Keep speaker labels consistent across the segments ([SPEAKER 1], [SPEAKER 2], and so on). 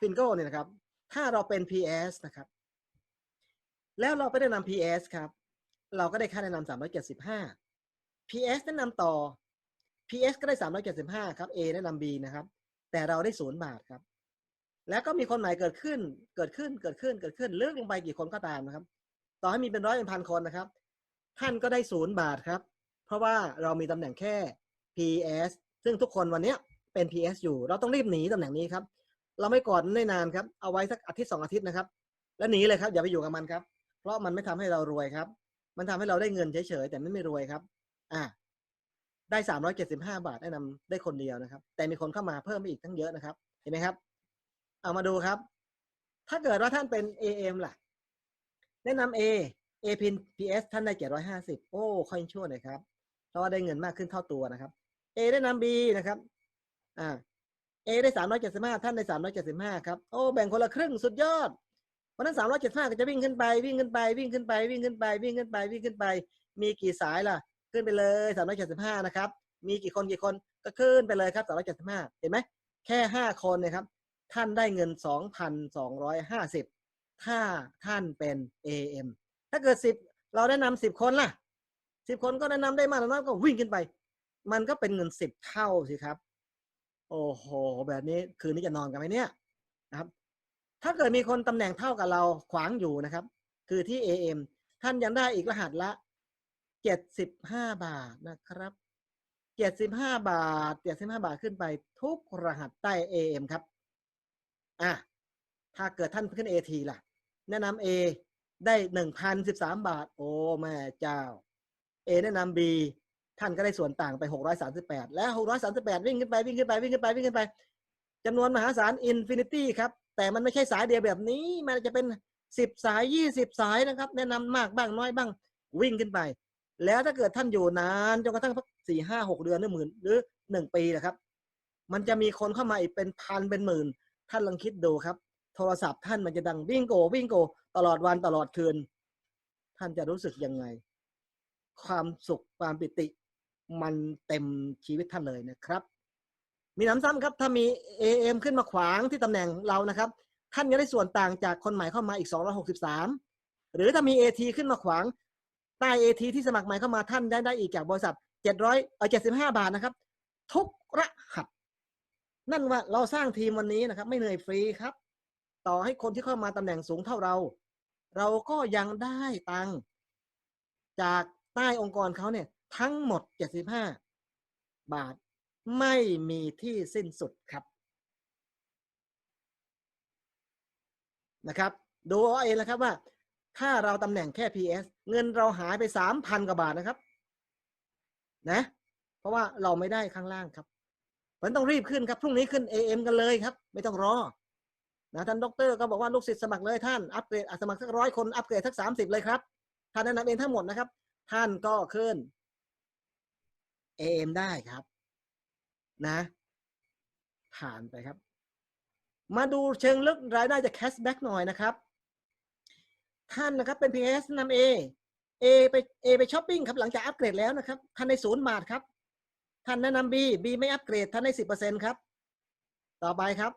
[SPEAKER 1] ฟินโก้เนี่ยนะครับ ถ้าเราเป็น PS นะครับ แล้วเราไปแนะนำ PS ครับ เราก็ได้ค่าแนะนำ375 PS แนะนำต่อ PS ก็ได้ 375 ครับ A แนะนำ B นะครับ แต่เราได้ศูนย์บาทครับ แล้วก็มีคนใหม่เกิดขึ้น เกิดขึ้น เกิดขึ้น เกิดขึ้น เลือกลงไปกี่คนก็ตามนะครับ ต่อให้มีเป็นร้อยเป็นพันคนนะครับ ท่านก็ได้ศูนย์บาทครับ เพราะว่าเรามีตำแหน่งแค่ PS ซึ่งทุกคนวันนี้เป็น PS อยู่ เราต้องรีบหนีตำแหน่งนี้ครับ เราไม่กอดไม่นานครับ เอาไว้สักอาทิตย์สองอาทิตย์นะครับ แล้วหนีเลยครับ อย่าไปอยู่กับมันครับ เพราะมันไม่ทำให้เรารวยครับ มันทำให้เราได้เงินเฉยๆแต่ไม่ไม่รวยครับ อ่า ได้สามร้อยเจ็ดสิบห้าบาทแนะนำได้คนเดียวนะครับ แต่มีคนเข้ามาเพิ่มไปอีกตั้งเยอะนะครับ เห็นไหมครับ เอามาดูครับ ถ้าเกิดว่าท่านเป็น AM ล่ะ แนะนำ A A พิน PS ท่านได้เจ็ดร้อยห้าสิบโอ้ค่อยชั่วหน่อยครับ เพราะว่าได้เงินมากขึ้นเท่าตัวนะครับ A แนะนำ B นะครับ อ่า A ได้สามร้อยเจ็ดสิบห้าท่านได้สามร้อยเจ็ดสิบห้าครับ โอ้ แบ่งคนละครึ่งสุดยอด เพราะฉะนั้นสามร้อยเจ็ดห้าก็จะวิ่งขึ้นไป วิ่งขึ้นไป วิ่งขึ้นไป วิ่งขึ้นไป วิ่งขึ้นไป วิ่งขึ้นไป มีกี่สายล่ะ ขึ้นไปเลยสามร้อยเจ็ดสิบห้านะครับ มีกี่คนกี่คน ก็ขึ้นไปเลยครับสามร้อยเจ็ดสิบห้าเห็นไหม แค่ห้าคนเนะครับ ท่านได้เงินสองพันสองร้อยห้าสิบถ้าท่านเป็น AM ถ้าเกิดสิบเราแนะนำสิบคนล่ะสิบคนก็แนะนำได้มากแล้วน้อยก็วิ่งขึ้นไป มันก็เป็นเงินสิบเท่าสิครับ โอ้โห แบบนี้คืนนี้จะนอนกันไหมเนี่ยนะครับ ถ้าเกิดมีคนตำแหน่งเท่ากับเราขวางอยู่นะครับ คือที่ AM ท่านยังได้อีกรหัสละเจ็ดสิบห้าบาทนะครับเจ็ดสิบห้าบาทเจ็ดสิบห้าบาทขึ้นไปทุกรหัสใต้ AM ครับอะถ้าเกิดท่านขึ้น AT ล่ะ แนะนำ A ได้หนึ่งพันสิบสามบาท โอ้แม่เจ้า A แนะนำ B ท่านก็ได้ส่วนต่างไปหกร้อยสามสิบแปดแล้วหกร้อยสามสิบแปดวิ่งขึ้นไปวิ่งขึ้นไปวิ่งขึ้นไปวิ่งขึ้นไปจำนวนมหาศาลอินฟินิตี้ครับ แต่มันไม่ใช่สายเดียวแบบนี้ มันจะเป็นสิบสายยี่สิบสายนะครับ แนะนำมากบ้างน้อยบ้าง วิ่งขึ้นไป แล้วถ้าเกิดท่านอยู่นานจนกระทั่งสี่ห้าหกเดือนหรือหมื่นหรือหนึ่งปีนะครับ มันจะมีคนเข้ามาอีกเป็นพันเป็นหมื่น ท่านลองคิดดูครับ โทรศัพท์ท่านมันจะดังวิ่งโกวิ่งโก ตลอดวันตลอดคืน ท่านจะรู้สึกยังไง ความสุขความปิติ มันเต็มชีวิตท่านเลยนะครับ มีน้ำซ้ำครับ ถ้ามี AM ขึ้นมาขวางที่ตำแหน่งเรานะครับ ท่านจะได้ส่วนต่างจากคนใหม่เข้ามาอีก 263 หรือถ้ามี AT ขึ้นมาขวางใต้ AT ที่สมัครใหม่เข้ามาท่านได้ได้อีกจากบริษัท 700เออ75 บาทนะครับ ทุกรหัส นั่นว่าเราสร้างทีมวันนี้นะครับ ไม่เหนื่อยฟรีครับ ต่อให้คนที่เข้ามาตำแหน่งสูงเท่าเรา เราก็ยังได้ตังจากใต้องค์กรเขาเนี่ย ทั้งหมด 75 บาทไม่มีที่สิ้นสุดครับนะครับ ดูเอาเองนะครับว่า ถ้าเราตำแหน่งแค่ PS เงินเราหายไป 3,000 กว่าบาทนะครับนะเพราะว่าเราไม่ได้ข้างล่างครับมันต้องรีบขึ้นครับพรุ่งนี้ขึ้น AM กันเลยครับ ไม่ต้องรอนะท่านดอกเตอรก็บอกว่าลูกศิษย์สมัครเลยท่านอัปเกรดสมัครสักร้อยคนอัปเกรดสักสามสิบเลยครับท่านแนะนำเองทั้งหมดนะครับ ท่านก็ขึ้น AM ได้ครับ นะ ผ่านไปครับ มาดูเชิงลึกรายได้จากแคชแบ็กหน่อยนะครับ ท่านนะครับเป็น PS นำ A A ไป A ไปช้อปปิ้งครับหลังจากอัปเกรดแล้วนะครับ ท่านได้ศูนย์บาทครับ ท่านแนะนำ B B ไม่อัปเกรด ท่านได้สิบเปอร์เซ็นครับ ต่อไปครับ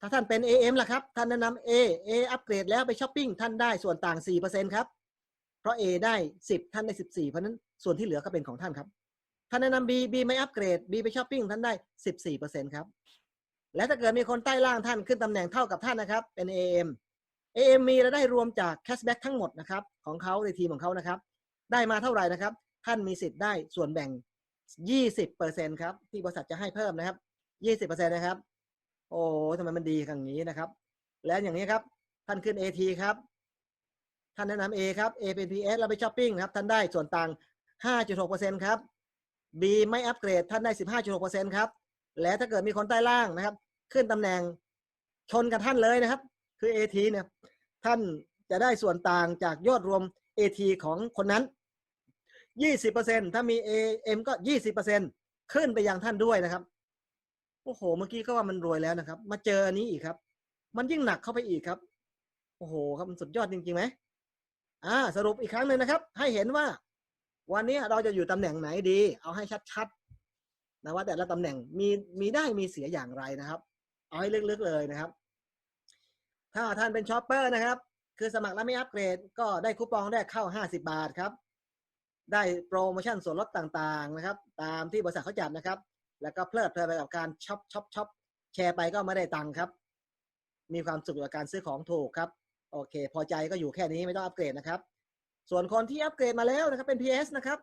[SPEAKER 1] ถ้าท่านเป็น AM ล่ะครับ ท่านแนะนำ A A อัปเกรดแล้วไปช้อปปิ้งท่านได้ส่วนต่าง4%ครับ เพราะ A ได้10ท่านได้14เพราะนั้นส่วนที่เหลือก็เป็นของท่านครับ ท่านแนะนำ B B ไม่อัปเกรด B ไปช้อปปิ้งท่านได้14%ครับ และถ้าเกิดมีคนใต้ล่างท่านขึ้นตำแหน่งเท่ากับท่านนะครับ เป็น AM AM มีรายได้รวมจากแคชแบ็กทั้งหมดนะครับของเขาในทีมของเขานะครับ ได้มาเท่าไหร่นะครับ ท่านมีสิทธิ์ได้ส่วนแบ่ง 20%ครับที่บริษัทจะให้เพิ่มนะครับ 20%นะครับ โอ้ทำไมมันดีอย่างนี้นะครับ แล้วอย่างนี้ครับ ท่านขึ้น AT ครับ ท่านแนะนำ A ครับ A เป็น PS แล้วไปช้อปปิ้งครับ ท่านได้ส่วนต่าง 5.6%ครับ B ไม่อัปเกรดท่านได้15.6%ครับ และถ้าเกิดมีคนใต้ล่างนะครับ ขึ้นตำแหน่งชนกับท่านเลยนะครับ คือ AT เนี่ยท่านจะได้ส่วนต่างจากยอดรวม AT ของคนนั้น 20%ถ้ามี AM ก็ 20%ขึ้นไปยังท่านด้วยนะครับ โอ้โห เมื่อกี้ก็ว่ามันรวยแล้วนะครับ มาเจออันนี้อีกครับ มันยิ่งหนักเข้าไปอีกครับ โอ้โห ครับมันสุดยอดจริงๆไหมอ่า สรุปอีกครั้งหนึ่งนะครับ ให้เห็นว่า วันนี้เราจะอยู่ตำแหน่งไหนดี เอาให้ชัดๆนะว่าแต่ละตำแหน่งมีมีได้มีเสียอย่างไรนะครับ เอาให้ลึกๆเลยนะครับ ถ้าท่านเป็นช็อปเปอร์นะครับ คือสมัครแล้วไม่อัปเกรด ก็ได้คูปองแรกเข้า 50 บาทครับ ได้โปรโมชั่นส่วนลดต่างๆนะครับ ตามที่บริษัทเขาจัดนะครับ แล้วก็เพลิดเพลินไปกับการช็อปช็อปช็อปแชร์ไปก็ไม่ได้ตังค์ครับ มีความสุขกับการซื้อของถูกครับ โอเค พอใจก็อยู่แค่นี้ไม่ต้องอัปเกรดนะครับ ส่วนคนที่อัปเกรดมาแล้วนะครับเป็น PS นะครับ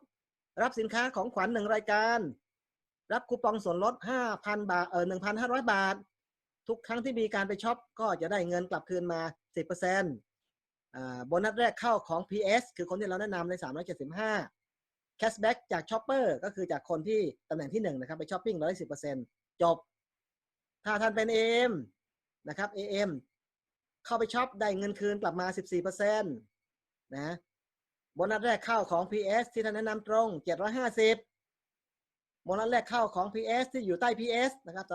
[SPEAKER 1] รับสินค้าของขวัญหนึ่งรายการ รับคูปองส่วนลด 5,000 บาทเออ1,500 บาท ทุกครั้งที่มีการไปช็อปก็จะได้เงินกลับคืนมา 10%อ่าโบนัสแรกเข้าของ PS คือคนที่เราแนะนำใน 375แคชแบ็กจากช็อปเปอร์ก็คือจากคนที่ตำแหน่งที่ 1 นะครับ ไปช้อปปิ้งร้อยสิบเปอร์เซ็นต์จบ ถ้าท่านเป็น AM นะครับ AM เข้าไปช็อปได้เงินคืนกลับมา 14%นะ บนัสแรกเข้าของ PS ที่ท่านแนะนำตรง 750 โบนัสแรกเข้าของ PS ที่อยู่ใต้ PS นะครับ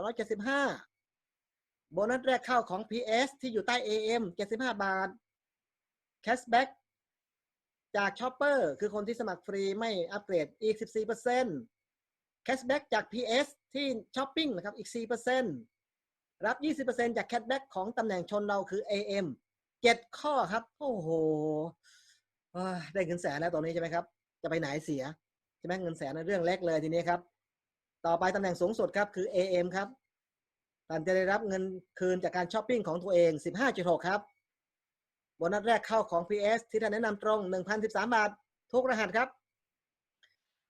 [SPEAKER 1] 275 โบนัสแรกเข้าของ PS ที่อยู่ใต้ AM 75 บาท แคชแบ็กจากชอปเปอร์คือคนที่สมัครฟรีไม่อัปเกรดอีก 14%แคชแบ็กจาก PS ที่ช้อปปิ้งนะครับ อีก 4%รับ 20%จากแคชแบ็กของตำแหน่งชนเราคือ AM 7 ข้อครับ โอ้โห ได้เงินแสนแล้วตอนนี้ใช่ไหมครับ จะไปไหนเสียใช่ไหมเงินแสนในเรื่องเล็กเลยทีนี้ครับ ต่อไปตำแหน่งสูงสุดครับคือ AM ครับท่านจะได้รับเงินคืนจากการช้อปปิ้งของตัวเอง 15.6 ครับโบนัสแรกเข้าของ PS ที่ท่านแนะนำตรง 1,013 บาท ทุกรหัสครับ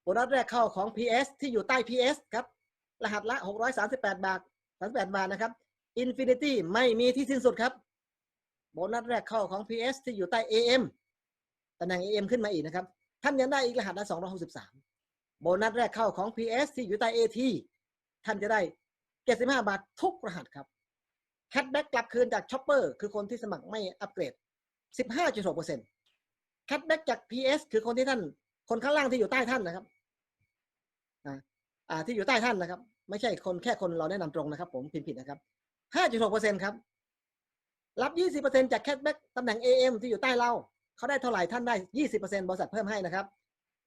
[SPEAKER 1] โบนัสแรกเข้าของ PS ที่อยู่ใต้ PS ครับ รหัสละ 638 บาท 38 บาทนะครับ Infinity ไม่มีที่สิ้นสุดครับ โบนัสแรกเข้าของ PS ที่อยู่ใต้ AM ตำแหน่ง AM ขึ้นมาอีกนะครับ ท่านยังได้อีกรหัสละ263 โบนัสแรกเข้าของ PS ที่อยู่ใต้ AT ท่านจะได้ 75 บาททุกรหัสครับแคทแบ็กกลับคืนจากช็อปเปอร์คือคนที่สมัครไม่อัปเกรด 15.6%แคทแบ็กจาก PS คือคนที่ท่าน คนข้างล่างที่อยู่ใต้ท่านนะครับอ่าที่อยู่ใต้ท่านนะครับ ไม่ใช่คนแค่คนเราแนะนำตรงนะครับ ผมพิมพ์ผิดนะครับ 5.6%ครับ รับ 20%จากแคทแบ็กตำแหน่ง AM ที่อยู่ใต้เรา เขาได้เท่าไหร่ท่านได้ 20%บริษัทเพิ่มให้นะครับ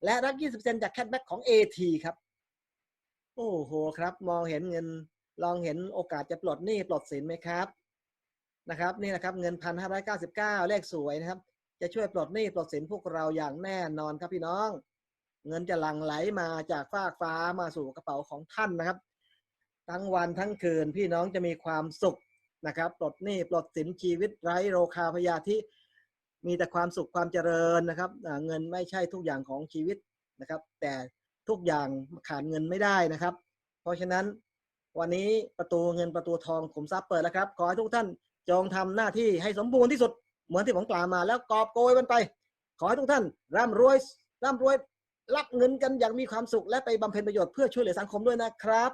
[SPEAKER 1] และรับ 20%จากแคทแบ็กของ AT ครับ โอ้โหครับ มองเห็นเงินลองเห็นโอกาสจะปลดหนี้ปลดสินไหมครับนะครับ นี่นะครับเงินพันห้าร้อยเก้าสิบเก้าเลขสวยนะครับ จะช่วยปลดหนี้ปลดสินพวกเราอย่างแน่นอนครับพี่น้อง เงินจะหลั่งไหลมาจากฟากฟ้ามาสู่กระเป๋าของท่านนะครับ ทั้งวันทั้งคืนพี่น้องจะมีความสุขนะครับปลดหนี้ปลดสินชีวิตไร้โรคาพยาธิ มีแต่ความสุขความเจริญนะครับเงินไม่ใช่ทุกอย่างของชีวิตนะครับ แต่ทุกอย่างขาดเงินไม่ได้นะครับ เพราะฉะนั้นวันนี้ประตูเงินประตูทองขุมทรัพย์เปิดแล้วครับ ขอให้ทุกท่านจงทำหน้าที่ให้สมบูรณ์ที่สุดเหมือนที่ผมกล่าวมาแล้วกอบโกยมันไป ขอให้ทุกท่านร่ำรวยร่ำรวยรับเงินกันอย่างมีความสุขและไปบำเพ็ญประโยชน์เพื่อช่วยเหลือสังคมด้วยนะครับ